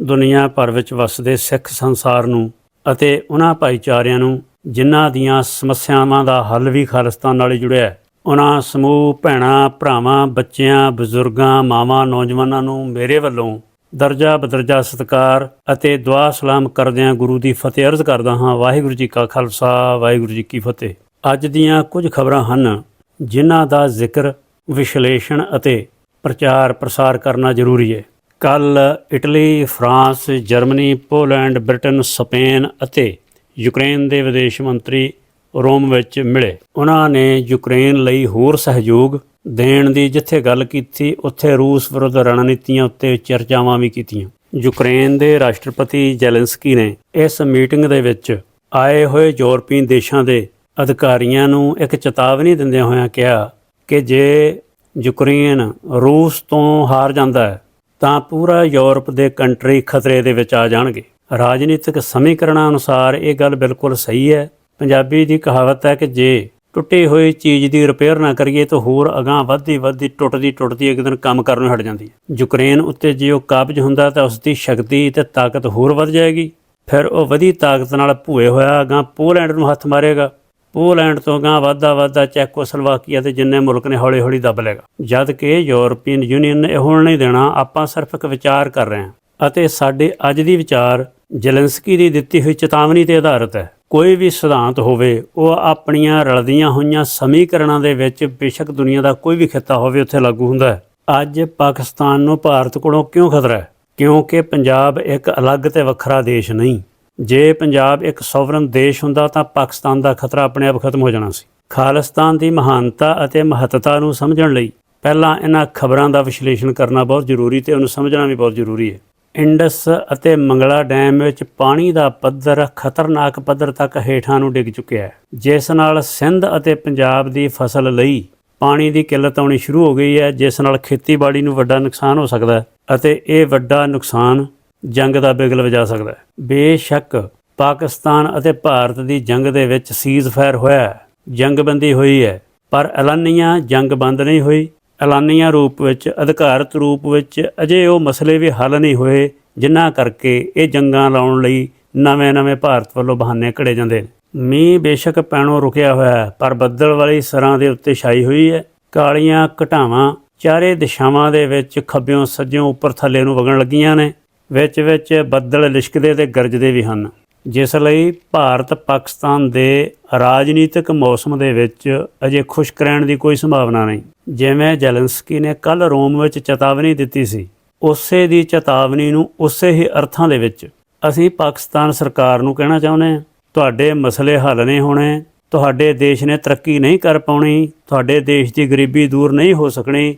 ਦੁਨੀਆ ਭਰ ਵਿੱਚ ਵਸਦੇ ਸਿੱਖ ਸੰਸਾਰ ਨੂੰ ਅਤੇ ਉਹਨਾਂ ਭਾਈਚਾਰਿਆਂ ਨੂੰ ਜਿਨ੍ਹਾਂ ਦੀਆਂ ਸਮੱਸਿਆਵਾਂ ਦਾ ਹੱਲ ਵੀ ਖਾਲਿਸਤਾਨ ਨਾਲ ਹੀ ਜੁੜਿਆ ਹੈ। ਉਹਨਾਂ ਸਮੂਹ, ਭੈਣਾਂ, ਭਰਾਵਾਂ, ਬੱਚਿਆਂ, ਬਜ਼ੁਰਗਾਂ, ਮਾਵਾਂ, ਨੌਜਵਾਨਾਂ ਨੂੰ ਮੇਰੇ ਵੱਲੋਂ ਦਰਜਾ ਬਦਰਜਾ ਸਤਕਾਰ ਅਤੇ ਦੁਆ ਸਲਾਮ ਕਰਦਿਆਂ ਗੁਰੂ ਦੀ ਫਤਿਹ ਅਰਜ਼ ਕਰਦਾ ਹਾਂ। ਵਾਹਿਗੁਰੂ ਜੀ ਕਾ ਖਾਲਸਾ, ਵਾਹਿਗੁਰੂ ਜੀ ਕੀ ਫਤਿਹ। ਅੱਜ ਦੀਆਂ ਕੁਝ ਖਬਰਾਂ ਹਨ ਜਿਨ੍ਹਾਂ ਦਾ ਜ਼ਿਕਰ, ਵਿਸ਼ਲੇਸ਼ਣ ਅਤੇ ਪ੍ਰਚਾਰ ਪ੍ਰਸਾਰ ਕਰਨਾ ਜ਼ਰੂਰੀ ਹੈ। ਕੱਲ Italy, France, Germany, Poland, Britain, Spain ਅਤੇ ਯੂਕਰੇਨ ਦੇ ਵਿਦੇਸ਼ ਮੰਤਰੀ ਰੋਮ ਵਿੱਚ ਮਿਲੇ। ਉਹਨਾਂ ਨੇ ਯੂਕਰੇਨ ਲਈ ਹੋਰ ਸਹਿਯੋਗ ਦੇਣ ਦੀ ਜਿੱਥੇ ਗੱਲ ਕੀਤੀ, ਉੱਥੇ ਰੂਸ ਵਿਰੁੱਧ ਰਣਨੀਤੀਆਂ ਉੱਤੇ ਚਰਚਾਵਾਂ ਵੀ ਕੀਤੀਆਂ। ਯੂਕਰੇਨ ਦੇ ਰਾਸ਼ਟਰਪਤੀ ਜ਼ੈਲੈਂਸਕੀ ਨੇ ਇਸ ਮੀਟਿੰਗ ਦੇ ਵਿੱਚ ਆਏ ਹੋਏ ਯੂਰਪੀਨ ਦੇਸ਼ਾਂ ਦੇ ਅਧਿਕਾਰੀਆਂ ਨੂੰ ਇੱਕ ਚੇਤਾਵਨੀ ਦਿੰਦਿਆਂ ਹੋਇਆਂ ਕਿਹਾ ਕਿ ਜੇ ਯੂਕਰੇਨ ਰੂਸ ਤੋਂ ਹਾਰ ਜਾਂਦਾ ਹੈ ਤਾਂ ਪੂਰਾ ਯੂਰਪ ਦੇ ਕੰਟਰੀ ਖਤਰੇ ਦੇ ਵਿੱਚ ਆ ਜਾਣਗੇ। ਰਾਜਨੀਤਿਕ ਸਮੀਕਰਨਾਂ ਅਨੁਸਾਰ ਇਹ ਗੱਲ ਬਿਲਕੁਲ ਸਹੀ ਹੈ। ਪੰਜਾਬੀ ਦੀ ਕਹਾਵਤ ਹੈ ਕਿ ਜੇ ਟੁੱਟੀ ਹੋਈ ਚੀਜ਼ ਦੀ ਰਿਪੇਅਰ ਨਾ ਕਰੀਏ ਤਾਂ ਹੋਰ ਅਗਾਂਹ ਵੱਧਦੀ ਵੱਧਦੀ ਟੁੱਟਦੀ ਟੁੱਟਦੀ ਇੱਕ ਦਿਨ ਕੰਮ ਕਰਨੋਂ ਹਟ ਜਾਂਦੀ ਹੈ। ਯੂਕਰੇਨ ਉੱਤੇ ਜੇ ਉਹ ਕਾਬਜ ਹੁੰਦਾ ਤਾਂ ਉਸ ਦੀ ਸ਼ਕਤੀ ਤੇ ਤਾਕਤ ਹੋਰ ਵੱਧ ਜਾਏਗੀ। ਫਿਰ ਉਹ ਵਧੀ ਤਾਕਤ ਨਾਲ ਭੂਏ ਹੋਇਆ ਅਗਾਂਹ ਪੋਲੈਂਡ ਨੂੰ ਹੱਥ ਮਾਰੇਗਾ। ਪੋਲੈਂਡ ਤੋਂ ਅਗਾਂਹ ਵਾਧਾ ਵਾਧਾ ਚੈਕੋਸਲੋਵਾਕੀਆ ਤੇ ਜਿੰਨੇ ਮੁਲਕ ਨੇ ਹੌਲੀ ਹੌਲੀ ਦੱਬ ਲੇਗਾ ਜਦ ਕਿ ਯੂਰਪੀਅਨ ਯੂਨੀਅਨ ਨੇ ਇਹ ਨਹੀਂ ਦੇਣਾ, ਆਪਾਂ ਸਿਰਫ ਇੱਕ ਵਿਚਾਰ ਕਰ ਰਹੇ ਹਾਂ ਅਤੇ ਸਾਡੇ ਅੱਜ ਦੀ ਵਿਚਾਰ ਜ਼ੈਲੈਂਸਕੀ ਦੀ ਦਿੱਤੀ ਹੋਈ ਚੇਤਾਵਨੀ ਤੇ ਆਧਾਰਿਤ ਹੈ। ਕੋਈ ਵੀ ਸਿਧਾਂਤ ਹੋਵੇ, ਉਹ ਆਪਣੀਆਂ ਰਲਦੀਆਂ ਹੋਈਆਂ ਸਮੀਕਰਨਾਂ ਦੇ ਵਿੱਚ ਬੇਸ਼ੱਕ ਦੁਨੀਆ ਦਾ ਕੋਈ ਵੀ ਖਿੱਤਾ ਹੋਵੇ, ਉੱਥੇ ਲਾਗੂ ਹੁੰਦਾ ਹੈ। ਅੱਜ ਪਾਕਿਸਤਾਨ ਨੂੰ ਭਾਰਤ ਕੋਲੋਂ ਕਿਉਂ ਖਤਰਾ ਹੈ? ਕਿਉਂਕਿ ਪੰਜਾਬ ਇੱਕ ਅਲੱਗ ਤੇ ਵੱਖਰਾ ਦੇਸ਼ ਨਹੀਂ। ਜੇ ਪੰਜਾਬ ਇੱਕ ਸੋਵਰਨ ਦੇਸ਼ ਹੁੰਦਾ ਤਾਂ ਪਾਕਿਸਤਾਨ ਦਾ ਖਤਰਾ ਆਪਣੇ ਆਪ ਖਤਮ ਹੋ ਜਾਣਾ ਸੀ। ਖਾਲਿਸਤਾਨ ਦੀ ਮਹਾਨਤਾ ਅਤੇ ਮਹੱਤਤਾ ਨੂੰ ਸਮਝਣ ਲਈ ਪਹਿਲਾਂ ਇਹਨਾਂ ਖਬਰਾਂ ਦਾ ਵਿਸ਼ਲੇਸ਼ਣ ਕਰਨਾ ਬਹੁਤ ਜ਼ਰੂਰੀ ਤੇ ਉਹਨੂੰ ਸਮਝਣਾ ਵੀ ਬਹੁਤ ਜ਼ਰੂਰੀ ਹੈ। ਇੰਡਸ ਅਤੇ ਮੰਗਲਾ ਡੈਮ ਵਿੱਚ ਪਾਣੀ ਦਾ ਪੱਧਰ ਖਤਰਨਾਕ ਪੱਧਰ ਤੱਕ ਹੇਠਾਂ ਨੂੰ ਡਿੱਗ ਚੁੱਕਿਆ ਹੈ। ਜਿਸ ਨਾਲ ਸਿੰਧ ਅਤੇ ਪੰਜਾਬ ਦੀ ਫਸਲ ਲਈ ਪਾਣੀ ਦੀ ਕਿੱਲਤ ਆਉਣੀ ਸ਼ੁਰੂ ਹੋ ਗਈ ਹੈ, ਜਿਸ ਨਾਲ ਖੇਤੀਬਾੜੀ ਨੂੰ ਵੱਡਾ ਨੁਕਸਾਨ ਹੋ ਸਕਦਾ ਹੈ ਅਤੇ ਇਹ ਵੱਡਾ ਨੁਕਸਾਨ ਜੰਗ ਦਾ ਬਿਗਲ ਵਜਾ ਸਕਦਾ ਹੈ। ਬੇਸ਼ੱਕ ਪਾਕਿਸਤਾਨ ਅਤੇ ਭਾਰਤ ਦੀ ਜੰਗ ਦੇ ਵਿੱਚ ਸੀਜ਼ਫਾਇਰ ਹੋਇਆ ਜੰਗਬੰਦੀ ਹੋਈ ਹੈ, ਪਰ ਐਲਾਨੀਆਂ ਜੰਗ ਬੰਦ ਨਹੀਂ ਹੋਈ। ਐਲਾਨੀਆਂ ਰੂਪ ਵਿੱਚ, ਅਧਿਕਾਰਤ ਰੂਪ ਵਿੱਚ ਅਜੇ ਉਹ ਮਸਲੇ ਵੀ ਹੱਲ ਨਹੀਂ ਹੋਏ, ਜਿਨ੍ਹਾਂ ਕਰਕੇ ਇਹ ਜੰਗਾਂ ਲਾਉਣ ਲਈ ਨਵੇਂ-ਨਵੇਂ ਭਾਰਤ ਵੱਲੋਂ ਬਹਾਨੇ ਘੜੇ ਜਾਂਦੇ ਨੇ। ਮੀਂਹ ਬੇਸ਼ੱਕ ਪੈਣੋਂ ਰੁਕਿਆ ਹੋਇਆ ਹੈ, ਪਰ ਬੱਦਲ ਵਾਲੀ ਸਰਾਂ ਦੇ ਉੱਤੇ ਛਾਈ ਹੋਈ ਹੈ। ਕਾਲੀਆਂ ਘਟਾਵਾਂ ਚਾਰੇ ਦਿਸ਼ਾਵਾਂ ਦੇ ਵਿੱਚ ਖੱਬਿਓਂ ਸੱਜਿਓਂ ਉੱਪਰ ਥੱਲੇ ਨੂੰ ਵਗਣ ਲੱਗੀਆਂ ਨੇ। ਵਿੱਚ ਵਿੱਚ ਬੱਦਲ ਲਿਸ਼ਕਦੇ ਤੇ ਗਰਜਦੇ ਵੀ ਹਨ। ਜਿਸ ਲਈ ਭਾਰਤ ਪਾਕਿਸਤਾਨ ਦੇ ਰਾਜਨੀਤਿਕ ਮੌਸਮ ਦੇ ਵਿੱਚ ਅਜੇ ਖੁਸ਼ਕ ਰਹਿਣ ਦੀ ਕੋਈ ਸੰਭਾਵਨਾ ਨਹੀਂ। ਜਿਵੇਂ ਜ਼ੈਲੈਂਸਕੀ ਨੇ ਕੱਲ ਰੋਮ ਵਿੱਚ ਚੇਤਾਵਨੀ ਦਿੱਤੀ ਸੀ, ਉਸੇ ਦੀ ਚੇਤਾਵਨੀ ਨੂੰ ਉਸੇ ਹੀ ਅਰਥਾਂ ਦੇ ਵਿੱਚ ਅਸੀਂ ਪਾਕਿਸਤਾਨ ਸਰਕਾਰ ਨੂੰ ਕਹਿਣਾ ਚਾਹੁੰਦੇ ਹਾਂ। ਤੁਹਾਡੇ ਮਸਲੇ ਹੱਲ ਨਹੀਂ ਹੋਣੇ, ਤੁਹਾਡੇ ਦੇਸ਼ ਨੇ ਤਰੱਕੀ ਨਹੀਂ ਕਰ ਪਾਉਣੀ, ਤੁਹਾਡੇ ਦੇਸ਼ ਦੀ ਗਰੀਬੀ ਦੂਰ ਨਹੀਂ ਹੋ ਸਕਣੀ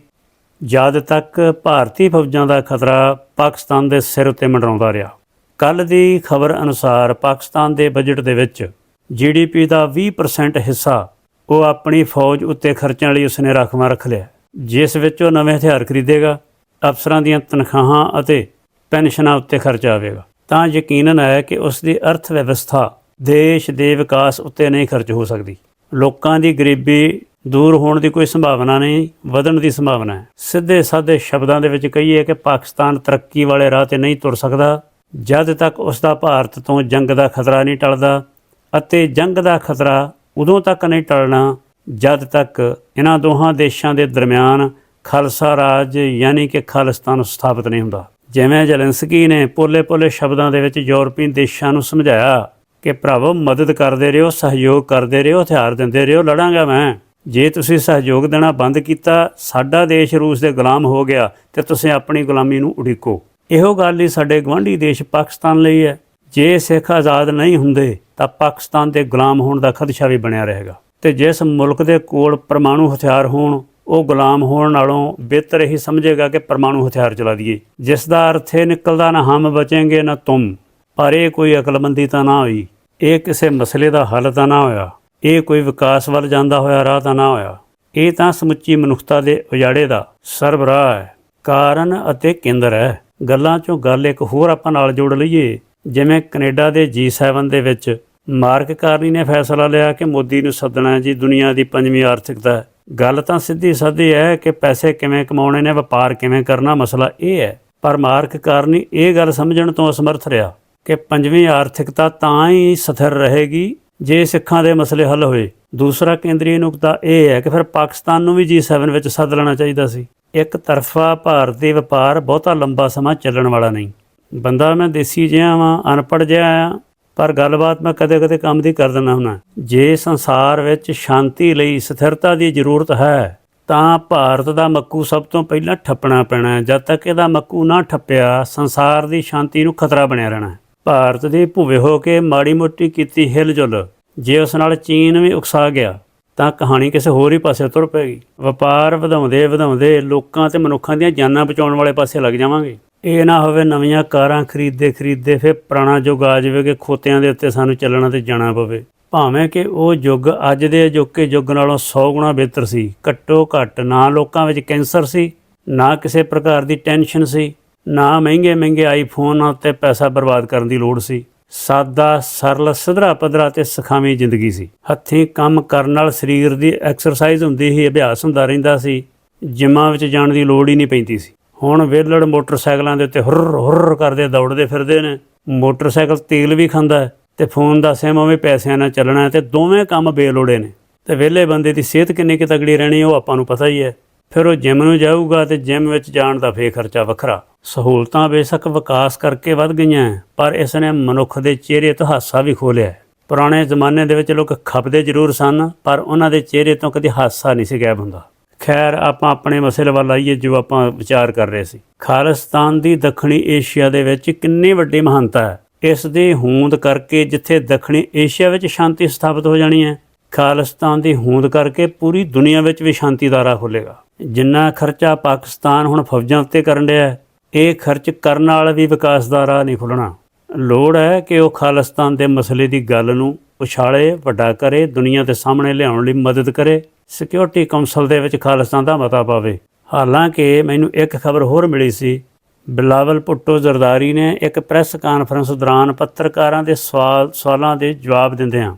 ਜਦ ਤੱਕ ਭਾਰਤੀ ਫੌਜਾਂ ਦਾ ਖਤਰਾ ਪਾਕਿਸਤਾਨ ਦੇ ਸਿਰ ਉੱਤੇ ਮੰਡਰਾਉਂਦਾ ਰਿਹਾ। ਕੱਲ ਦੀ ਖਬਰ ਅਨੁਸਾਰ ਪਾਕਿਸਤਾਨ ਦੇ ਬਜਟ ਦੇ ਵਿੱਚ ਜੀਡੀਪੀ ਦਾ 20% ਹਿੱਸਾ ਉਹ ਆਪਣੀ ਫੌਜ ਉੱਤੇ ਖਰਚਣ ਲਈ ਉਸਨੇ ਰਾਖਵਾਂ ਰੱਖ ਲਿਆ ਜਿਸ ਵਿੱਚ ਉਹ ਨਵੇਂ ਹਥਿਆਰ ਖਰੀਦੇਗਾ, ਅਫਸਰਾਂ ਦੀਆਂ ਤਨਖਾਹਾਂ ਅਤੇ ਪੈਨਸ਼ਨਾਂ ਉੱਤੇ ਖਰਚ ਆਵੇਗਾ। ਤਾਂ ਯਕੀਨਨ ਹੈ ਕਿ ਉਸ ਦੀ ਅਰਥ ਵਿਵਸਥਾ ਦੇਸ਼ ਦੇ ਵਿਕਾਸ ਉੱਤੇ ਨਹੀਂ ਖਰਚ ਹੋ ਸਕਦੀ। ਲੋਕਾਂ ਦੀ ਗਰੀਬੀ ਦੂਰ ਹੋਣ ਦੀ ਕੋਈ ਸੰਭਾਵਨਾ ਨਹੀਂ, ਵਧਣ ਦੀ ਸੰਭਾਵਨਾ ਹੈ। ਸਿੱਧੇ ਸਾਦੇ ਸ਼ਬਦਾਂ ਦੇ ਵਿੱਚ ਕਹੀਏ ਕਿ ਪਾਕਿਸਤਾਨ ਤਰੱਕੀ ਵਾਲੇ ਰਾਹ ਤੇ ਨਹੀਂ ਤੁਰ ਸਕਦਾ, ਜਦ ਤੱਕ ਉਸ ਦਾ ਭਾਰਤ ਤੋਂ ਜੰਗ ਦਾ ਖਤਰਾ ਨਹੀਂ ਟਲਦਾ ਅਤੇ ਜੰਗ ਦਾ ਖਤਰਾ ਉਦੋਂ ਤੱਕ ਨਹੀਂ ਟਲਣਾ, ਜਦ ਤੱਕ ਇਹਨਾਂ ਦੋਹਾਂ ਦੇਸ਼ਾਂ ਦੇ ਦਰਮਿਆਨ ਖਾਲਸਾ ਰਾਜ ਯਾਨੀ ਕਿ ਖਾਲਿਸਤਾਨ ਸਥਾਪਿਤ ਨਹੀਂ ਹੁੰਦਾ। ਜਿਵੇਂ ਜ਼ੈਲੈਂਸਕੀ ਨੇ ਪੋਲੇ-ਪੋਲੇ ਸ਼ਬਦਾਂ ਦੇ ਵਿੱਚ ਯੂਰਪੀਅਨ ਦੇਸ਼ਾਂ ਨੂੰ ਸਮਝਾਇਆ ਕਿ ਭਰਾਵੋ ਮਦਦ ਕਰਦੇ ਰਹੋ, ਸਹਿਯੋਗ ਕਰਦੇ ਰਹੋ, ਹਥਿਆਰ ਦਿੰਦੇ ਰਹੋ, ਲੜਾਂਗਾ ਮੈਂ। ਜੇ ਤੁਸੀਂ ਸਹਿਯੋਗ ਦੇਣਾ ਬੰਦ ਕੀਤਾ, ਸਾਡਾ ਦੇਸ਼ ਰੂਸ ਦੇ ਗੁਲਾਮ ਹੋ ਗਿਆ, ਤੇ ਤੁਸੀਂ ਆਪਣੀ ਗੁਲਾਮੀ ਨੂੰ ਉਡੀਕੋ। ਇਹੋ ਗੱਲ ਹੀ ਸਾਡੇ ਗਵਾਂਢੀ ਦੇਸ਼ ਪਾਕਿਸਤਾਨ ਲਈ ਹੈ। ਜੇ ਸਿੱਖ ਆਜ਼ਾਦ ਨਹੀਂ ਹੁੰਦੇ, ਤਾਂ ਪਾਕਿਸਤਾਨ ਦੇ ਗੁਲਾਮ ਹੋਣ ਦਾ ਖਦਸ਼ਾ ਵੀ ਬਣਿਆ ਰਹੇਗਾ। ਤੇ ਜਿਸ ਮੁਲਕ ਦੇ ਕੋਲ ਪਰਮਾਣੂ ਹਥਿਆਰ ਹੋਣ, ਉਹ ਗੁਲਾਮ ਹੋਣ ਨਾਲੋਂ ਬਿਹਤਰ ਹੀ ਸਮਝੇਗਾ ਕਿ ਪਰਮਾਣੂ ਹਥਿਆਰ ਚਲਾ ਦਈਏ। ਜਿਸ ਦਾ ਅਰਥ ਇਹ ਨਿਕਲਦਾ, ਨਾ ਹਮ ਬਚेंगे, ਨਾ ਤੁਮ। ਪਰ ਇਹ ਕੋਈ ਅਕਲਮੰਦੀ ਤਾਂ ਨਾ ਹੋਈ। ਇਹ ਕਿਸੇ ਮਸਲੇ ਦਾ ਹੱਲ ਤਾਂ ਨਾ ਹੋਇਆ। ਇਹ ਕੋਈ ਵਿਕਾਸ ਵੱਲ ਜਾਂਦਾ ਹੋਇਆ ਰਾਹ ਤਾਂ ਨਾ ਹੋਇਆ। ਇਹ ਤਾਂ ਸਮੁੱਚੀ ਮਨੁੱਖਤਾ ਦੇ ਉਜਾੜੇ ਦਾ ਸਰਬਰਾਹ ਹੈ। ਕਾਰਨ ਅਤੇ ਕੇਂਦਰ ਹੈ। ਗੱਲਾਂ ਚੋਂ ਗੱਲ ਇੱਕ ਹੋਰ ਆਪਾਂ ਨਾਲ ਜੋੜ ਲਈਏ। ਜਿਵੇਂ ਕੈਨੇਡਾ ਦੇ G7 ਦੇ ਵਿੱਚ ਮਾਰਕ ਕਾਰਨੀ ਨੇ ਫੈਸਲਾ ਲਿਆ ਕਿ ਮੋਦੀ ਨੂੰ ਸੱਦਣਾ ਜੀ ਦੁਨੀਆ ਦੀ ਪੰਜਵੀਂ ਆਰਥਿਕਤਾ ਗੱਲ ਤਾਂ ਸਿੱਧੀ ਸਾਦੀ ਹੈ ਕਿ ਪੈਸੇ ਕਿਵੇਂ ਕਮਾਉਣੇ ਨੇ, ਵਪਾਰ ਕਿਵੇਂ ਕਰਨਾ, ਮਸਲਾ ਇਹ ਹੈ। ਪਰ ਮਾਰਕ ਕਾਰਨੀ ਇਹ ਗੱਲ ਸਮਝਣ ਤੋਂ ਅਸਮਰਥ ਰਿਹਾ ਕਿ ਪੰਜਵੀਂ ਆਰਥਿਕਤਾ ਤਾਂ ਹੀ ਸਥਿਰ ਰਹੇਗੀ ਜੇ ਸਿੱਖਾਂ ਦੇ ਮਸਲੇ ਹੱਲ ਹੋਏ, ਦੂਸਰਾ ਕੇਂਦਰੀ ਨੁਕਤਾ ਇਹ ਹੈ ਕਿ ਫਿਰ ਪਾਕਿਸਤਾਨ ਨੂੰ ਵੀ G7 ਵਿੱਚ ਸੱਦ ਲੈਣਾ ਚਾਹੀਦਾ ਸੀ। ਇੱਕ ਤਰਫਾ ਭਾਰਤੀ ਵਪਾਰ ਬਹੁਤਾ ਲੰਬਾ ਸਮਾਂ ਚੱਲਣ ਵਾਲਾ ਨਹੀਂ। ਬੰਦਾ ਮੈਂ ਦੇਸੀ ਜਿਹਾ ਵਾਂ, ਅਨਪੜ੍ਹ ਜਿਹਾ ਆ, ਪਰ ਗੱਲਬਾਤ ਮੈਂ ਕਦੇ-ਕਦੇ ਕੰਮ ਦੀ ਕਰ ਦਿੰਦਾ ਹੁੰਨਾ। ਜੇ ਸੰਸਾਰ ਵਿੱਚ ਸ਼ਾਂਤੀ ਲਈ ਸਥਿਰਤਾ ਦੀ ਜ਼ਰੂਰਤ ਹੈ, ਤਾਂ ਭਾਰਤ ਦਾ ਮੱਕੂ ਸਭ ਤੋਂ ਪਹਿਲਾਂ ਠੱਪਣਾ ਪੈਣਾ ਹੈ। ਜਦ ਤੱਕ ਇਹਦਾ ਮੱਕੂ ਨਾ ਠੱਪਿਆ, ਸੰਸਾਰ ਦੀ ਸ਼ਾਂਤੀ ਨੂੰ ਖਤਰਾ ਬਣਿਆ ਰਹਿਣਾ ਹੈ। ਭਾਰਤ ਦੀ ਭੂਵੇ ਹੋ ਕੇ ਮਾੜੀ ਮੋਟੀ ਕੀਤੀ ਹਿਲਜੁਲ ਜੇ ਉਸ ਨਾਲ ਚੀਨ ਵੀ ਉਕਸਾ ਗਿਆ, ਤਾਂ ਕਹਾਣੀ ਕਿਸੇ ਹੋਰ ਹੀ ਪਾਸੇ ਤੁਰ ਪੈਗੀ ਵਪਾਰ ਵਧਾਉਂਦੇ ਵਧਾਉਂਦੇ ਲੋਕਾਂ ਤੇ ਮਨੁੱਖਾਂ ਦੀਆਂ ਜਾਨਾਂ ਬਚਾਉਣ ਵਾਲੇ ਪਾਸੇ ਲੱਗ ਜਾਵਾਂਗੇ। ਇਹ ਨਾ ਹੋਵੇ ਨਵੀਆਂ ਕਾਰਾਂ ਖਰੀਦਦੇ ਖਰੀਦਦੇ ਫਿਰ ਪੁਰਾਣਾ ਯੁੱਗ ਆ ਜਾਵੇ ਕਿ ਖੋਤਿਆਂ ਦੇ ਉੱਤੇ ਸਾਨੂੰ ਚੱਲਣਾ ਤੇ ਜਾਣਾ ਪਵੇ। ਭਾਵੇਂ ਕਿ ਉਹ ਯੁੱਗ ਅੱਜ ਦੇ ਅਜੋਕੇ ਯੁੱਗ ਨਾਲੋਂ 100 ਗੁਣਾ ਬਿਹਤਰ ਸੀ। ਘੱਟੋ ਘੱਟ ਨਾ ਲੋਕਾਂ ਵਿੱਚ ਕੈਂਸਰ ਸੀ, ਨਾ ਕਿਸੇ ਪ੍ਰਕਾਰ ਦੀ ਟੈਨਸ਼ਨ ਸੀ ਨਾ ਮਹਿੰਗੇ ਮਹਿੰਗੇ ਆਈਫੋਨ ਉੱਤੇ ਪੈਸਾ ਬਰਬਾਦ ਕਰਨ ਦੀ ਲੋੜ ਸੀ। ਸਾਦਾ, ਸਰਲ, ਸਿਧਰਾ ਪਧਰਾ ਤੇ ਸਖਾਵੀਂ ਜ਼ਿੰਦਗੀ ਸੀ। ਹੱਥੀਂ ਕੰਮ ਕਰਨ ਨਾਲ ਸਰੀਰ ਦੀ ਐਕਸਰਸਾਈਜ਼ ਹੁੰਦੀ ਸੀ ਅਭਿਆਸ ਹੁੰਦਾ ਰਹਿੰਦਾ ਸੀ। ਜਿਮਾਂ ਵਿੱਚ ਜਾਣ ਦੀ ਲੋੜ ਹੀ ਨਹੀਂ ਪੈਂਦੀ ਸੀ। ਹੁਣ ਵੇਲੜ ਮੋਟਰਸਾਈਕਲਾਂ ਦੇ ਉੱਤੇ ਹੁਰ ਹੁਰ ਕਰਦੇ ਦੌੜਦੇ ਫਿਰਦੇ ਨੇ। ਮੋਟਰਸਾਈਕਲ ਤੇਲ ਵੀ ਖਾਂਦਾ ਹੈ ਤੇ ਫੋਨ ਦਾ ਸਿਮ ਉਵੇਂ ਪੈਸਿਆਂ ਨਾਲ ਚੱਲਣਾ ਹੈ ਤੇ ਦੋਵੇਂ ਕੰਮ ਬੇਲੋੜੇ ਨੇ। ਤੇ ਵਿਹਲੇ ਬੰਦੇ ਦੀ ਸਿਹਤ ਕਿੰਨੀ ਕਿ ਤਗੜੀ ਰਹਿਣੀ ਉਹ ਆਪਾਂ ਨੂੰ ਪਤਾ ਹੀ ਹੈ। ਫਿਰ ਉਹ ਜਿਮ ਨੂੰ ਜਾਊਗਾ ਤੇ ਜਿਮ ਵਿੱਚ ਜਾਣ ਦਾ ਫੇਰ ਖਰਚਾ ਵੱਖਰਾ। ਸਹੂਲਤਾਂ ਬੇਸ਼ੱਕ ਵਿਕਾਸ ਕਰਕੇ ਵੱਧ ਗਈਆਂ ਹੈ, ਪਰ ਇਸ ਨੇ ਮਨੁੱਖ ਦੇ ਚਿਹਰੇ ਤੋਂ ਹਾਸਾ ਵੀ ਖੋਲਿਆ ਪੁਰਾਣੇ ਜ਼ਮਾਨੇ ਦੇ ਵਿੱਚ ਲੋਕ ਖਪਦੇ ਜ਼ਰੂਰ ਸਨ ਪਰ ਉਹਨਾਂ ਦੇ ਚਿਹਰੇ ਤੋਂ ਕਦੇ ਹਾਸਾ ਨਹੀਂ ਸੀ ਗਾਇਬ ਹੁੰਦਾ। ਖੈਰ ਆਪਾਂ ਆਪਣੇ ਮਸਲੇ ਵੱਲ ਆਈਏ ਜੋ ਆਪਾਂ ਵਿਚਾਰ ਕਰ ਰਹੇ ਸੀ। ਖਾਲਿਸਤਾਨ ਦੀ ਦੱਖਣੀ ਏਸ਼ੀਆ ਦੇ ਵਿੱਚ ਕਿੰਨੀ ਵੱਡੀ ਮਹਾਨਤਾ ਹੈ ਇਸ ਦੀ ਹੋਂਦ ਕਰਕੇ ਜਿੱਥੇ ਦੱਖਣੀ ਏਸ਼ੀਆ ਵਿੱਚ ਸ਼ਾਂਤੀ ਸਥਾਪਿਤ ਹੋ ਜਾਣੀ ਹੈ ਖਾਲਿਸਤਾਨ ਦੀ ਹੋਂਦ ਕਰਕੇ ਪੂਰੀ ਦੁਨੀਆ ਵਿੱਚ ਵੀ ਸ਼ਾਂਤੀ ਦਾ ਰਾਹ ਖੁੱਲੇਗਾ ਜਿੰਨਾ ਖਰਚਾ ਪਾਕਿਸਤਾਨ ਹੁਣ ਫੌਜਾਂ ਉੱਤੇ ਕਰਨ ਰਿਹਾ ਹੈ ਇਹ ਖਰਚ ਕਰਨ ਨਾਲ ਵੀ ਵਿਕਾਸ ਦਾ ਰਾਹ ਨਹੀਂ ਖੁੱਲਣਾ। ਲੋੜ ਹੈ ਕਿ ਉਹ ਖਾਲਿਸਤਾਨ ਦੇ ਮਸਲੇ ਦੀ ਗੱਲ ਨੂੰ ਉਛਾਲੇ, ਵੱਡਾ ਕਰੇ, ਦੁਨੀਆ ਦੇ ਸਾਹਮਣੇ ਲਿਆਉਣ ਲਈ ਮਦਦ ਕਰੇ। ਸਿਕਿਉਰਿਟੀ ਕਾਉਂਸਲ ਦੇ ਵਿੱਚ ਖਾਲਿਸਤਾਨ ਦਾ ਮਤਾ ਪਾਵੇ। ਹਾਲਾਂਕਿ ਮੈਨੂੰ ਇੱਕ ਖਬਰ ਹੋਰ ਮਿਲੀ ਸੀ। ਬਿਲਾਵਲ ਭੁੱਟੋ ਜ਼ਰਦਾਰੀ ਨੇ ਇੱਕ ਪ੍ਰੈਸ ਕਾਨਫਰੰਸ ਦੌਰਾਨ ਪੱਤਰਕਾਰਾਂ ਦੇ ਸਵਾਲ ਸਵਾਲਾਂ ਦੇ ਜਵਾਬ ਦਿੰਦਿਆਂ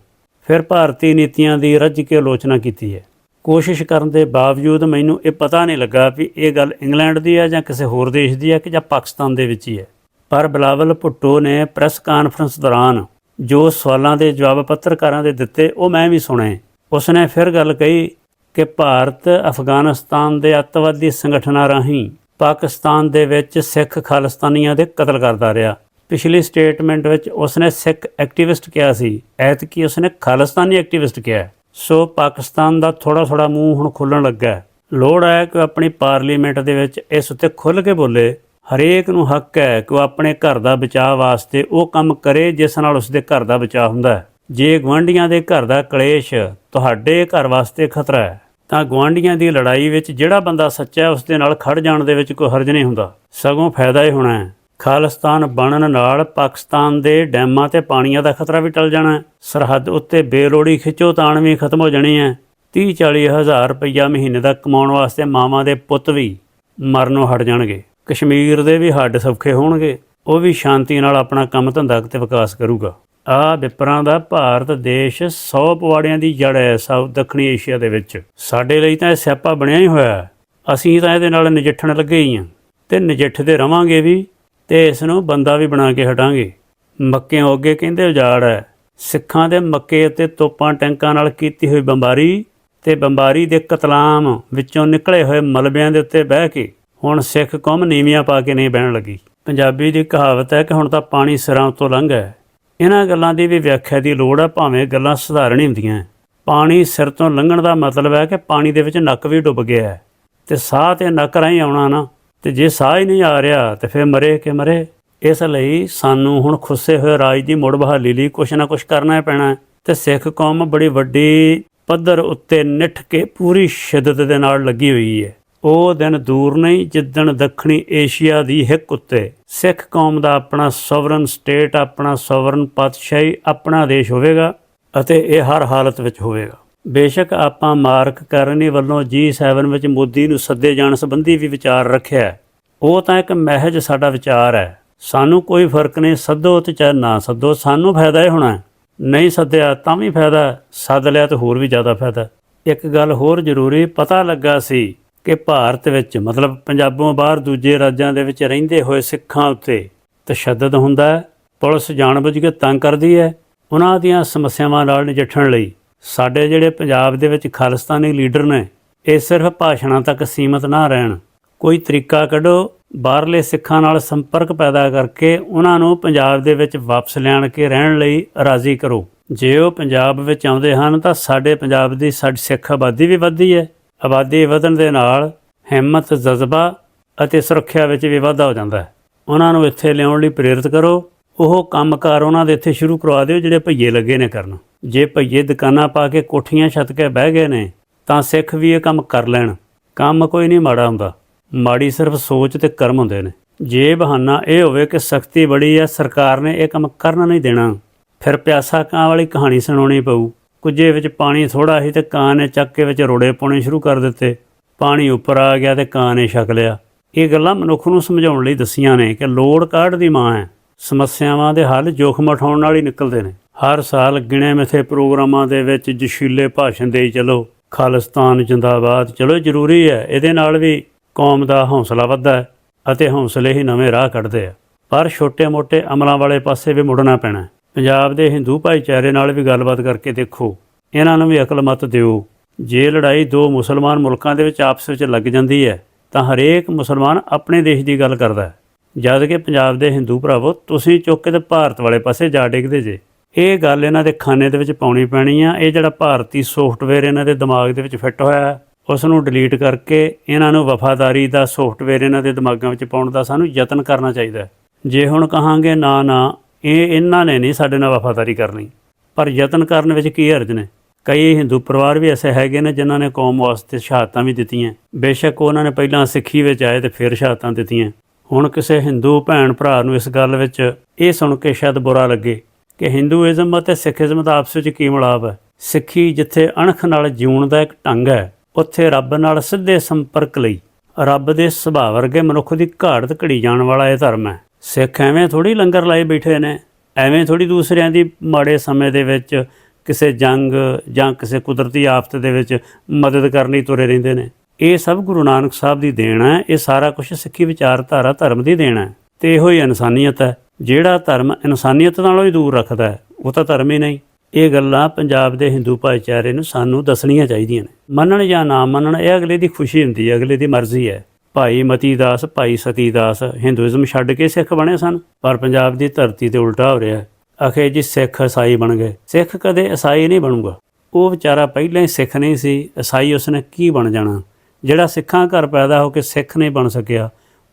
ਫਿਰ ਭਾਰਤੀ ਨੀਤੀਆਂ ਦੀ ਰੱਜ ਕੇ ਆਲੋਚਨਾ ਕੀਤੀ ਹੈ। ਕੋਸ਼ਿਸ਼ ਕਰਨ ਦੇ ਬਾਵਜੂਦ ਮੈਨੂੰ ਇਹ ਪਤਾ ਨਹੀਂ ਲੱਗਾ ਵੀ ਇਹ ਗੱਲ ਇੰਗਲੈਂਡ ਦੀ ਹੈ ਜਾਂ ਕਿਸੇ ਹੋਰ ਦੇਸ਼ ਦੀ ਹੈ ਕਿ ਜਾਂ ਪਾਕਿਸਤਾਨ ਦੇ ਵਿੱਚ ਹੀ ਹੈ। ਪਰ ਬਿਲਾਵਲ ਭੁੱਟੋ ਨੇ ਪ੍ਰੈਸ ਕਾਨਫਰੰਸ ਦੌਰਾਨ ਜੋ ਸਵਾਲਾਂ ਦੇ ਜਵਾਬ ਪੱਤਰਕਾਰਾਂ ਦੇ ਦਿੱਤੇ, ਉਹ ਮੈਂ ਵੀ ਸੁਣੇ। ਉਸਨੇ ਫਿਰ ਗੱਲ ਕਹੀ ਕਿ ਭਾਰਤ ਅਫਗਾਨਿਸਤਾਨ ਦੇ ਅੱਤਵਾਦੀ ਸੰਗਠਨਾਂ ਰਾਹੀਂ ਪਾਕਿਸਤਾਨ ਦੇ ਵਿੱਚ ਸਿੱਖ ਖਾਲਿਸਤਾਨੀਆਂ ਦੇ ਕਤਲ ਕਰਦਾ ਰਿਹਾ। ਪਿਛਲੀ ਸਟੇਟਮੈਂਟ ਵਿੱਚ ਉਸਨੇ ਸਿੱਖ ਐਕਟਿਵਿਸਟ ਕਿਹਾ ਸੀ, ਐਤਕੀ ਉਸਨੇ ਖਾਲਿਸਤਾਨੀ ਐਕਟਿਵਿਸਟ ਕਿਹਾ ਸੋ ਪਾਕਿਸਤਾਨ ਦਾ ਥੋੜਾ ਥੋੜਾ ਮੂੰਹ ਹੁਣ ਖੁੱਲਣ ਲੱਗਾ ਹੈ। ਲੋੜ ਹੈ ਕਿ ਆਪਣੀ ਪਾਰਲੀਮੈਂਟ ਦੇ ਵਿੱਚ ਇਸ ਉੱਤੇ ਖੁੱਲ੍ਹ ਕੇ ਬੋਲੇ। ਹਰੇਕ ਨੂੰ ਹੱਕ ਹੈ ਕਿ ਉਹ ਆਪਣੇ ਘਰ ਦਾ ਬਚਾਅ ਵਾਸਤੇ ਉਹ ਕੰਮ ਕਰੇ ਜਿਸ ਨਾਲ ਉਸਦੇ ਘਰ ਦਾ ਬਚਾਅ ਹੁੰਦਾ ਹੈ। ਜੇ ਗਵਾਂਢੀਆਂ ਦੇ ਘਰ ਦਾ ਕਲੇਸ਼ ਤੁਹਾਡੇ ਘਰ ਵਾਸਤੇ ਖਤਰਾ ਹੈ, ਤਾਂ ਗਵਾਂਢੀਆਂ ਦੀ ਲੜਾਈ ਵਿੱਚ ਜਿਹੜਾ ਬੰਦਾ ਸੱਚਾ ਹੈ, ਉਸ ਦੇ ਨਾਲ ਖੜ ਜਾਣ ਦੇ ਵਿੱਚ ਕੋਈ ਹਰਜ ਨਹੀਂ ਹੁੰਦਾ। ਸਗੋਂ ਫਾਇਦਾ ਹੀ ਹੋਣਾ ਹੈ। ਖਾਲਿਸਤਾਨ ਬਣਨ ਨਾਲ ਪਾਕਿਸਤਾਨ ਦੇ ਡੈਮਾਂ ਤੇ ਪਾਣੀਆਂ ਦਾ ਖਤਰਾ ਵੀ ਟਲ ਜਾਣਾ ਹੈ। ਸਰਹੱਦ ਉੱਤੇ ਬੇਲੋੜੀ ਖਿੱਚੋ ਤਾਣ ਵੀ ਖਤਮ ਹੋ ਜਾਣੀ ਹੈ। 30 40 ਹਜ਼ਾਰ ਰੁਪਈਆ ਮਹੀਨੇ ਦਾ ਕਮਾਉਣ ਵਾਸਤੇ ਮਾਵਾਂ ਦੇ ਪੁੱਤ ਵੀ ਮਰਨੋਂ ਹਟ ਜਾਣਗੇ। ਕਸ਼ਮੀਰ ਦੇ ਵੀ ਹੱਡ ਸੌਖੇ ਹੋਣਗੇ। ਉਹ ਵੀ ਸ਼ਾਂਤੀ ਨਾਲ ਆਪਣਾ ਕੰਮ ਧੰਦਾ ਤੇ ਵਿਕਾਸ ਕਰੂਗਾ। ਆ ਵਿਪਰਾਂ ਦਾ ਭਾਰਤ ਦੇਸ਼ 100 ਪਵਾੜਿਆਂ ਦੀ ਜੜ ਹੈ ਸਾਊਥ ਦੱਖਣੀ ਏਸ਼ੀਆ ਦੇ ਵਿੱਚ। ਸਾਡੇ ਲਈ ਤਾਂ ਇਹ ਸਿਆਪਾ ਬਣਿਆ ਹੀ ਹੋਇਆ ਹੈ। ਅਸੀਂ ਤਾਂ ਇਹਦੇ ਨਾਲ ਨਜਿੱਠਣ ਲੱਗੇ ਹੀ ਹਾਂ। ਤੇ ਨਜਿੱਠਦੇ ਰਵਾਂਗੇ ਵੀ। ਤੇ ਇਸ ਨੂੰ ਬੰਦਾ ਵੀ ਬਣਾ ਕੇ ਹਟਾਂਗੇ। ਮੱਕੇ ਅੱਗੇ ਕਹਿੰਦੇ ਉਜਾੜ ਹੈ। ਸਿੱਖਾਂ ਦੇ ਮੱਕੇ ਉੱਤੇ ਤੋਪਾਂ ਟੈਂਕਾਂ ਨਾਲ ਕੀਤੀ ਹੋਈ ਬੰਬਾਰੀ ਤੇ ਬੰਬਾਰੀ ਦੇ ਕਤਲਾਮ ਵਿੱਚੋਂ ਨਿਕਲੇ ਹੋਏ ਮਲਬਿਆਂ ਦੇ ਉੱਤੇ ਬਹਿ ਕੇ ਹੁਣ ਸਿੱਖ ਕੌਮ ਨੀਵੀਆਂ ਪਾ ਕੇ ਨਹੀਂ ਬਹਿਣ ਲੱਗੀ। ਪੰਜਾਬੀ ਦੀ ਕਹਾਵਤ ਹੈ ਕਿ ਹੁਣ ਤਾਂ ਪਾਣੀ ਸਿਰਾਂ ਉੱਤੋਂ ਲੰਘ ਹੈ। ਇਹਨਾਂ ਗੱਲਾਂ ਦੀ ਵੀ ਵਿਆਖਿਆ ਦੀ ਲੋੜ ਹੈ, ਭਾਵੇਂ ਗੱਲਾਂ ਸਧਾਰਨ ਹੀ ਹੁੰਦੀਆਂ ਪਾਣੀ ਸਿਰ ਤੋਂ ਲੰਘਣ ਦਾ ਮਤਲਬ ਹੈ ਕਿ ਪਾਣੀ ਦੇ ਵਿੱਚ ਨੱਕ ਵੀ ਡੁੱਬ ਗਿਆ ਹੈ। ਤੇ ਸਾਹ ਤੇ ਨੱਕ ਰਾਹੀਂ ਆਉਣਾ ਨਾ। ਤੇ ਜੇ ਸਾਹ ਹੀ ਨਹੀਂ ਆ ਰਿਹਾ ਤੇ ਫਿਰ ਮਰੇ ਕਿ ਮਰੇ? ਇਸ ਲਈ ਸਾਨੂੰ ਹੁਣ ਖੁੱਸੇ ਹੋਏ ਰਾਜ ਦੀ ਮੁੜ ਬਹਾਲੀ ਲਈ ਕੁਛ ਨਾ ਕੁਛ ਕਰਨਾ ਪੈਣਾ ਹੈ। ਤੇ ਸਿੱਖ ਕੌਮ ਬੜੀ ਵੱਡੀ ਪੱਧਰ ਉੱਤੇ ਨਿੱਠ ਕੇ ਪੂਰੀ ਸ਼ਿੱਦਤ ਦੇ ਨਾਲ ਲੱਗੀ ਹੋਈ ਹੈ। ਉਹ ਦਿਨ ਦੂਰ ਨਹੀਂ, ਜਿੱਦਣ ਦੱਖਣੀ ਏਸ਼ੀਆ ਦੀ ਹਿੱਕ ਉੱਤੇ ਸਿੱਖ ਕੌਮ ਦਾ ਆਪਣਾ ਸੋਵਰਨ ਸਟੇਟ, ਆਪਣਾ ਸੋਵਰਨ ਪਾਤਸ਼ਾਹੀ, ਆਪਣਾ ਦੇਸ਼ ਹੋਵੇਗਾ ਅਤੇ ਇਹ ਹਰ ਹਾਲਤ ਵਿੱਚ ਹੋਵੇਗਾ। ਬੇਸ਼ੱਕ ਆਪਾਂ ਮਾਰਕ ਕਰਨੀ ਵੱਲੋਂ G7 ਵਿੱਚ ਮੋਦੀ ਨੂੰ ਸੱਦੇ ਜਾਣ ਸੰਬੰਧੀ ਵੀ ਵਿਚਾਰ ਰੱਖਿਆ ਉਹ ਤਾਂ ਇੱਕ ਮਹਿਜ ਸਾਡਾ ਵਿਚਾਰ ਹੈ। ਸਾਨੂੰ ਕੋਈ ਫ਼ਰਕ ਨਹੀਂ, ਸੱਦੋ ਤੇ ਚਾਹੇ ਨਾ ਸੱਦੋ, ਸਾਨੂੰ ਫਾਇਦਾ ਹੀ ਹੋਣਾ ਨਹੀਂ ਸੱਦਿਆ ਤਾਂ ਵੀ ਫਾਇਦਾ ਸੱਦ ਲਿਆ ਤਾਂ ਹੋਰ ਵੀ ਜ਼ਿਆਦਾ ਫਾਇਦਾ ਇੱਕ ਗੱਲ ਹੋਰ ਜ਼ਰੂਰੀ, ਪਤਾ ਲੱਗਾ ਸੀ ਕਿ ਭਾਰਤ ਵਿੱਚ, ਮਤਲਬ ਪੰਜਾਬੋਂ ਬਾਹਰ ਦੂਜੇ ਰਾਜਾਂ ਦੇ ਵਿੱਚ ਰਹਿੰਦੇ ਹੋਏ ਸਿੱਖਾਂ ਉੱਤੇ ਤਸ਼ੱਦਦ ਹੁੰਦਾ ਹੈ, ਪੁਲਿਸ ਜਾਣਬੁੱਝ ਕੇ ਤੰਗ ਕਰਦੀ ਹੈ। ਉਹਨਾਂ ਦੀਆਂ ਸਮੱਸਿਆਵਾਂ ਨਾਲ ਨਜਿੱਠਣ ਲਈ ਸਾਡੇ ਜਿਹੜੇ ਪੰਜਾਬ ਦੇ ਵਿੱਚ ਖਾਲਿਸਤਾਨੀ ਲੀਡਰ ਨੇ, ਇਹ ਸਿਰਫ ਭਾਸ਼ਣਾਂ ਤੱਕ ਸੀਮਤ ਨਾ ਰਹਿਣ। ਕੋਈ ਤਰੀਕਾ ਕੱਢੋ, ਬਾਹਰਲੇ ਸਿੱਖਾਂ ਨਾਲ ਸੰਪਰਕ ਪੈਦਾ ਕਰਕੇ ਉਹਨਾਂ ਨੂੰ ਪੰਜਾਬ ਦੇ ਵਿੱਚ ਵਾਪਸ ਲੈਣ ਕੇ ਰਹਿਣ ਲਈ ਰਾਜ਼ੀ ਕਰੋ। ਜੇ ਉਹ ਪੰਜਾਬ ਵਿੱਚ ਆਉਂਦੇ ਹਨ, ਤਾਂ ਸਾਡੇ ਪੰਜਾਬ ਦੀ ਸਾਡੀ ਸਿੱਖ ਆਬਾਦੀ ਵੀ ਵੱਧਦੀ ਹੈ। ਆਬਾਦੀ ਵਧਣ ਦੇ ਨਾਲ ਹਿੰਮਤ, ਜਜ਼ਬਾ ਅਤੇ ਸੁਰੱਖਿਆ ਵਿੱਚ ਵੀ ਵਾਧਾ ਹੋ ਜਾਂਦਾ ਹੈ। ਉਹਨਾਂ ਨੂੰ ਇੱਥੇ ਲਿਆਉਣ ਲਈ ਪ੍ਰੇਰਿਤ ਕਰੋ। ਉਹ ਕੰਮਕਾਰ ਉਹਨਾਂ ਦੇ ਇੱਥੇ ਸ਼ੁਰੂ ਕਰਵਾ ਦਿਓ ਜਿਹੜੇ ਭਈਏ ਲੱਗੇ ਨੇ ਕਰਨ। ਜੇ ਭਈਏ ਦੁਕਾਨਾਂ ਪਾ ਕੇ ਕੋਠੀਆਂ ਛੱਤ ਕੇ ਬਹਿ ਗਏ ਨੇ, ਤਾਂ ਸਿੱਖ ਵੀ ਇਹ ਕੰਮ ਕਰ ਲੈਣ। ਕੰਮ ਕੋਈ ਨਹੀਂ ਮਾੜਾ ਹੁੰਦਾ। ਮਾੜੀ ਸਿਰਫ ਸੋਚ ਤੇ ਕਰਮ ਹੁੰਦੇ ਨੇ। ਜੇ ਬਹਾਨਾ ਇਹ ਹੋਵੇ ਕਿ ਸਖਤੀ ਬੜੀ ਹੈ ਸਰਕਾਰ ਨੇ ਇਹ ਕੰਮ ਕਰਨ ਨਹੀਂ ਦੇਣਾ। ਫਿਰ ਪਿਆਸਾ ਕਾਂ ਵਾਲੀ ਕਹਾਣੀ ਸੁਣਾਉਣੀ ਪਊ। ਕੁਝੇ ਵਿੱਚ ਪਾਣੀ ਥੋੜਾ ਸੀ ਤੇ ਕਾਂ ਨੇ ਚੱਕ ਕੇ ਵਿੱਚ ਰੋੜੇ ਪਾਉਣੇ ਸ਼ੁਰੂ ਕਰ ਦਿੱਤੇ। ਪਾਣੀ ਉੱਪਰ ਆ ਗਿਆ ਤੇ ਕਾਂ ਨੇ ਛਕ ਲਿਆ। ਇਹ ਗੱਲਾਂ ਮਨੁੱਖ ਨੂੰ ਸਮਝਾਉਣ ਲਈ ਦਸੀਆਂ ਨੇ ਕਿ ਲੋੜ ਕਾਢ ਦੀ ਮਾਂ ਹੈ। ਸਮੱਸਿਆਵਾਂ ਦੇ ਹੱਲ ਜੋਖਮ ਉਠਾਉਣ ਨਾਲ ਹੀ ਨਿਕਲਦੇ ਨੇ। ਹਰ ਸਾਲ ਗਿਣੇ ਮਿਥੇ ਪ੍ਰੋਗਰਾਮਾਂ ਦੇ ਵਿੱਚ ਜਸ਼ੀਲੇ ਭਾਸ਼ਣ ਦੇਈ ਚਲੋ। ਖਾਲਿਸਤਾਨ ਜਿੰਦਾਬਾਦ ਚਲੋ ਜ਼ਰੂਰੀ ਹੈ, ਇਹਦੇ ਨਾਲ ਵੀ ਕੌਮ ਦਾ ਹੌਸਲਾ ਵੱਧਦਾ ਹੈ ਅਤੇ ਹੌਸਲੇ ਹੀ ਨਵੇਂ ਰਾਹ ਕੱਢਦੇ ਆ। ਪਰ ਛੋਟੇ-ਮੋਟੇ ਅਮਲਾਂ ਵਾਲੇ ਪਾਸੇ ਵੀ ਮੁੜਨਾ ਪੈਣਾ ਪੰਜਾਬ ਦੇ ਹਿੰਦੂ ਭਾਈਚਾਰੇ ਨਾਲ ਵੀ ਗੱਲਬਾਤ ਕਰਕੇ ਦੇਖੋ। ਇਹਨਾਂ ਨੂੰ ਵੀ ਅਕਲ ਮਤ ਦਿਓ। ਜੇ ਲੜਾਈ ਦੋ ਮੁਸਲਮਾਨ ਮੁਲਕਾਂ ਦੇ ਵਿੱਚ ਆਪਸ ਵਿੱਚ ਲੱਗ ਜਾਂਦੀ ਹੈ, ਤਾਂ ਹਰੇਕ ਮੁਸਲਮਾਨ ਆਪਣੇ ਦੇਸ਼ ਦੀ ਗੱਲ ਕਰਦਾ ਹੈ। ਜਦ ਕਿ ਪੰਜਾਬ ਦੇ ਹਿੰਦੂ ਭਰਾਵੋ, ਤੁਸੀਂ ਚੁੱਕ ਕੇ ਤੇ ਭਾਰਤ ਵਾਲੇ ਪਾਸੇ ਜਾ ਡਿੱਗਦੇ ਜੇ। ਇਹ ਗੱਲ ਇਹਨਾਂ ਦੇ ਖਾਨੇ ਦੇ ਵਿੱਚ ਪਾਉਣੀ ਪੈਣੀ ਆ। ਇਹ ਜਿਹੜਾ ਭਾਰਤੀ ਸੌਫਟਵੇਅਰ ਇਹਨਾਂ ਦੇ ਦਿਮਾਗ ਦੇ ਵਿੱਚ ਫਿੱਟ ਹੋਇਆ ਉਸ ਨੂੰ ਡਿਲੀਟ ਕਰਕੇ ਇਹਨਾਂ ਨੂੰ ਵਫਾਦਾਰੀ ਦਾ ਸੌਫਟਵੇਅਰ ਇਹਨਾਂ ਦੇ ਦਿਮਾਗਾਂ ਵਿੱਚ ਪਾਉਣ ਦਾ ਸਾਨੂੰ ਯਤਨ ਕਰਨਾ ਚਾਹੀਦਾ ਹੈ। ਜੇ ਹੁਣ ਕਹਾਂਗੇ ਨਾ ਨਾ, ਇਹ ਇਹਨਾਂ ਨੇ ਨਹੀਂ ਸਾਡੇ ਨਾਲ ਵਫਾਦਾਰੀ ਕਰਨੀ ਪਰ ਯਤਨ ਕਰਨ ਵਿੱਚ ਕੀ ਹਰਜ ਨੇ? ਕਈ ਹਿੰਦੂ ਪਰਿਵਾਰ ਵੀ ਐਸੇ ਹੈਗੇ ਨੇ ਜਿਨ੍ਹਾਂ ਨੇ ਕੌਮ ਵਾਸਤੇ ਸ਼ਹਾਦਤਾਂ ਵੀ ਦਿੱਤੀਆਂ। ਬੇਸ਼ੱਕ ਉਹਨਾਂ ਨੇ ਪਹਿਲਾਂ ਸਿੱਖੀ ਵਿੱਚ ਆਏ ਤੇ ਫਿਰ ਸ਼ਹਾਦਤਾਂ ਦਿੱਤੀਆਂ। ਹੁਣ ਕਿਸੇ ਹਿੰਦੂ ਭੈਣ ਭਰਾ ਨੂੰ ਇਸ ਗੱਲ ਵਿੱਚ ਇਹ ਸੁਣ ਕੇ ਸ਼ਾਇਦ ਬੁਰਾ ਲੱਗੇ। ਕਿ ਹਿੰਦੂਇਜ਼ਮ ਅਤੇ ਸਿੱਖੀਜ਼ਮ ਦਾ ਆਪਸ ਵਿੱਚ ਕੀ ਮਿਲਾਪ ਹੈ? ਸਿੱਖੀ ਜਿੱਥੇ ਅਣਖ ਨਾਲ ਜਿਉਣ ਦਾ ਇੱਕ ਢੰਗ ਹੈ, ਉੱਥੇ ਰੱਬ ਨਾਲ ਸਿੱਧੇ ਸੰਪਰਕ ਲਈ ਰੱਬ ਦੇ ਸੁਭਾਅ ਵਰਗੇ ਮਨੁੱਖ ਦੀ ਘਾੜਤ ਘੜੀ ਜਾਣ ਵਾਲਾ ਇਹ ਧਰਮ ਹੈ। ਸਿੱਖ ਐਵੇਂ ਥੋੜੀ ਲੰਗਰ ਲਾਏ ਬੈਠੇ ਨੇ, ਐਵੇਂ ਥੋੜੀ ਦੂਸਰਿਆਂ ਦੀ ਮਾੜੇ ਸਮੇਂ ਦੇ ਵਿੱਚ ਕਿਸੇ ਜੰਗ ਜਾਂ ਕਿਸੇ ਕੁਦਰਤੀ ਆਫਤ ਦੇ ਵਿੱਚ ਮਦਦ ਕਰਨ ਲਈ ਤੁਰੇ ਰਹਿੰਦੇ ਨੇ। ਇਹ ਸਭ ਗੁਰੂ ਨਾਨਕ ਸਾਹਿਬ ਦੀ ਦੇਣ ਹੈ, ਇਹ ਸਾਰਾ ਕੁਝ ਸਿੱਖੀ ਵਿਚਾਰਧਾਰਾ ਧਰਮ ਦੀ ਦੇਣ ਹੈ। ਤੇ ਇਹੋ ਹੀ ਇਨਸਾਨੀਅਤ ਹੈ। ਜਿਹੜਾ ਧਰਮ ਇਨਸਾਨੀਅਤ ਨਾਲੋਂ ਹੀ ਦੂਰ ਰੱਖਦਾ ਹੈ, ਉਹ ਤਾਂ ਧਰਮ ਹੀ ਨਹੀਂ। ਇਹ ਗੱਲਾਂ ਪੰਜਾਬ ਦੇ ਹਿੰਦੂ ਭਾਈਚਾਰੇ ਨੂੰ ਸਾਨੂੰ ਦੱਸਣੀਆਂ ਚਾਹੀਦੀਆਂ ਨੇ। ਮੰਨਣ ਜਾਂ ਨਾ ਮੰਨਣ, ਇਹ ਅਗਲੇ ਦੀ ਖੁਸ਼ੀ ਹੁੰਦੀ ਹੈ, ਅਗਲੇ ਦੀ ਮਰਜ਼ੀ ਹੈ। ਭਾਈ ਮਤੀ ਦਾਸ, ਭਾਈ ਸਤੀ ਦਾਸ, ਹਿੰਦੂਇਜ਼ਮ ਛੱਡ ਕੇ ਸਿੱਖ ਬਣੇ ਸਨ, ਪਰ ਪੰਜਾਬ ਦੀ ਧਰਤੀ ਤੇ ਉਲਟਾ ਹੋ ਰਿਹਾ ਹੈ। ਅਖੇ ਜੀ, ਸਿੱਖ ਈਸਾਈ ਬਣ ਗਏ। ਸਿੱਖ ਕਦੇ ਈਸਾਈ ਨਹੀਂ ਬਣੂਗਾ। ਉਹ ਵਿਚਾਰਾ ਪਹਿਲਾਂ ਹੀ ਸਿੱਖ ਨਹੀਂ ਸੀ ਈਸਾਈ ਉਸਨੇ ਕੀ ਬਣ ਜਾਣਾ? ਜਿਹੜਾ ਸਿੱਖਾਂ ਘਰ ਪੈਦਾ ਹੋ ਕੇ ਸਿੱਖ ਨਹੀਂ ਬਣ ਸਕਿਆ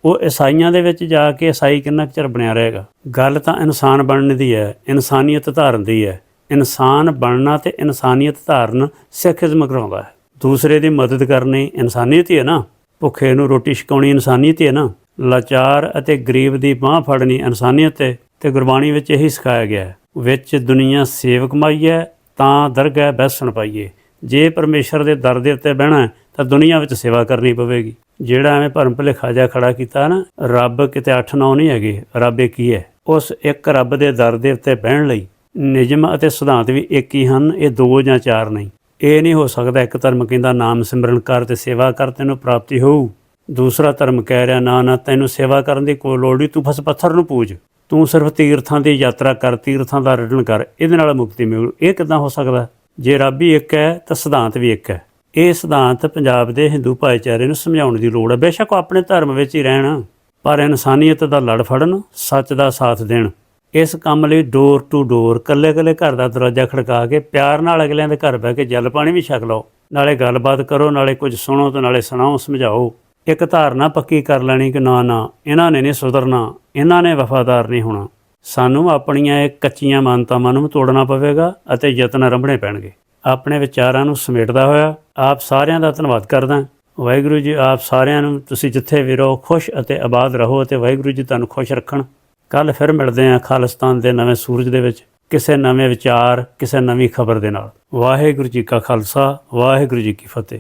ਉਹ ਈਸਾਈਆਂ ਦੇ ਵਿੱਚ ਜਾ ਕੇ ਈਸਾਈ ਕਿੰਨਾ ਕੁ ਚਿਰ ਬਣਿਆ ਰਹੇਗਾ? ਗੱਲ ਤਾਂ ਇਨਸਾਨ ਬਣਨ ਦੀ ਹੈ, ਇਨਸਾਨੀਅਤ ਧਾਰਨ ਦੀ ਹੈ। ਇਨਸਾਨ ਬਣਨਾ ਤੇ ਇਨਸਾਨੀਅਤ ਧਾਰਨ ਸਿੱਖੀਜ਼ਮ ਕਰਾਉਂਦਾ ਹੈ। ਦੂਸਰੇ ਦੀ ਮਦਦ ਕਰਨੀ ਇਨਸਾਨੀਅਤ ਹੀ ਹੈ ਨਾ। ਭੁੱਖੇ ਨੂੰ ਰੋਟੀ ਛਕਾਉਣੀ ਇਨਸਾਨੀਅਤ ਹੀ ਹੈ ਨਾ। ਲਾਚਾਰ ਅਤੇ ਗਰੀਬ ਦੀ ਬਾਹ ਫੜਨੀ ਇਨਸਾਨੀਅਤ ਹੈ ਤੇ ਗੁਰਬਾਣੀ ਵਿੱਚ ਇਹੀ ਸਿਖਾਇਆ ਗਿਆ ਹੈ, ਵਿੱਚ ਦੁਨੀਆ ਸੇਵ ਕਮਾਈ ਹੈ, ਤਾਂ ਦਰਗਹਿ ਬੈਸਣ ਪਾਈਏ। ਜੇ ਪਰਮੇਸ਼ਰ ਦੇ ਦਰ ਦੇ ਉੱਤੇ ਬਹਿਣਾ ਤਾਂ ਦੁਨੀਆ ਵਿੱਚ ਸੇਵਾ ਕਰਨੀ ਪਵੇਗੀ। ਜਿਹੜਾ ਐਵੇਂ ਭਰਮ ਭੁਲੇਖਾ ਜਿਹਾ ਖੜਾ ਕੀਤਾ ਨਾ, ਰੱਬ ਕਿਤੇ 8-9 ਨਹੀਂ ਹੈਗੇ, ਰੱਬ ਇੱਕ ਹੀ ਹੈ। ਉਸ ਇੱਕ ਰੱਬ ਦੇ ਦਰ ਦੇ ਉੱਤੇ ਬਹਿਣ ਲਈ ਨਿਯਮ ਅਤੇ ਸਿਧਾਂਤ ਵੀ ਇੱਕ ਹੀ ਹਨ, ਇਹ ਦੋ ਜਾਂ ਚਾਰ ਨਹੀਂ। ਇਹ ਨਹੀਂ ਹੋ ਸਕਦਾ ਇੱਕ ਧਰਮ ਕਹਿੰਦਾ ਨਾਮ ਸਿਮਰਨ ਕਰ ਤੇ ਸੇਵਾ ਕਰ, ਤੈਨੂੰ ਪ੍ਰਾਪਤੀ ਹੋਊ। ਦੂਸਰਾ ਧਰਮ ਕਹਿ ਰਿਹਾ, ਨਾ ਨਾ, ਤੈਨੂੰ ਸੇਵਾ ਕਰਨ ਦੀ ਕੋਈ ਲੋੜ ਨਹੀਂ, ਤੂੰ ਫਸ ਪੱਥਰ ਨੂੰ ਪੂਜ। ਤੂੰ ਸਿਰਫ ਤੀਰਥਾਂ ਦੀ ਯਾਤਰਾ ਕਰ, ਤੀਰਥਾਂ ਦਾ ਰੜਨ ਕਰ, ਇਹਦੇ ਨਾਲ ਮੁਕਤੀ ਮਿਲੂ। ਇਹ ਕਿਦਾਂ ਹੋ ਸਕਦਾ? ਜੇ ਰੱਬ ਹੀ ਇੱਕ ਹੈ, ਤਾਂ ਸਿਧਾਂਤ ਵੀ ਇੱਕ ਹੈ। ਇਹ ਸਿਧਾਂਤ ਪੰਜਾਬ ਦੇ ਹਿੰਦੂ ਭਾਈਚਾਰੇ ਨੂੰ ਸਮਝਾਉਣ ਦੀ ਲੋੜ ਹੈ ਬੇਸ਼ੱਕ ਉਹ ਆਪਣੇ ਧਰਮ ਵਿੱਚ ਹੀ ਰਹਿਣ, ਪਰ ਇਨਸਾਨੀਅਤ ਦਾ ਲੜ ਫੜਨ, ਸੱਚ ਦਾ ਸਾਥ ਦੇਣ। ਇਸ ਕੰਮ ਲਈ ਡੋਰ ਟੂ ਡੋਰ ਕੱਲੇ-ਕੱਲੇ ਘਰ ਦਾ ਦਰਵਾਜ਼ਾ ਖੜਕਾ ਕੇ ਪਿਆਰ ਨਾਲ ਅਗਲਿਆਂ ਦੇ ਘਰ ਬਹਿ ਕੇ ਜਲ ਪਾਣੀ ਵੀ ਛਕ ਲਓ। ਨਾਲੇ ਗੱਲਬਾਤ ਕਰੋ, ਨਾਲੇ ਕੁਝ ਸੁਣੋ ਤੇ ਨਾਲੇ ਸੁਣਾਓ, ਸਮਝਾਓ। ਇੱਕ ਧਾਰਨਾ ਪੱਕੀ ਕਰ ਲੈਣੀ ਕਿ ਨਾ ਨਾ, ਇਹਨਾਂ ਨੇ ਨਹੀਂ ਸੁਧਰਨਾ, ਇਹਨਾਂ ਨੇ ਵਫਾਦਾਰ ਨਹੀਂ ਹੋਣਾ। ਸਾਨੂੰ ਆਪਣੀਆਂ ਇਹ ਕੱਚੀਆਂ ਮਾਨਤਾਵਾਂ ਨੂੰ ਤੋੜਨਾ ਪਵੇਗਾ ਅਤੇ ਯਤਨ ਰੰਭਣੇ ਪੈਣਗੇ। ਆਪਣੇ ਵਿਚਾਰਾਂ ਨੂੰ ਸਮੇਟਦਾ ਹੋਇਆ, ਆਪ ਸਾਰਿਆਂ ਦਾ ਧੰਨਵਾਦ ਕਰਦਾ। ਵਾਹਿਗੁਰੂ ਜੀ, ਆਪ ਸਾਰਿਆਂ ਨੂੰ ਤੁਸੀਂ ਜਿੱਥੇ ਵੀ ਰਹੋ, ਖੁਸ਼ ਅਤੇ ਆਬਾਦ ਰਹੋ ਅਤੇ ਵਾਹਿਗੁਰੂ ਜੀ ਤੁਹਾਨੂੰ ਖੁਸ਼ ਰੱਖਣ। ਕੱਲ ਫਿਰ ਮਿਲਦੇ ਹਾਂ ਖਾਲਿਸਤਾਨ ਦੇ ਨਵੇਂ ਸੂਰਜ ਦੇ ਵਿੱਚ, ਕਿਸੇ ਨਵੇਂ ਵਿਚਾਰ, ਕਿਸੇ ਨਵੀਂ ਖਬਰ ਦੇ ਨਾਲ। ਵਾਹਿਗੁਰੂ ਜੀ ਕਾ ਖਾਲਸਾ, ਵਾਹਿਗੁਰੂ ਜੀ ਕੀ ਫਤਿਹ।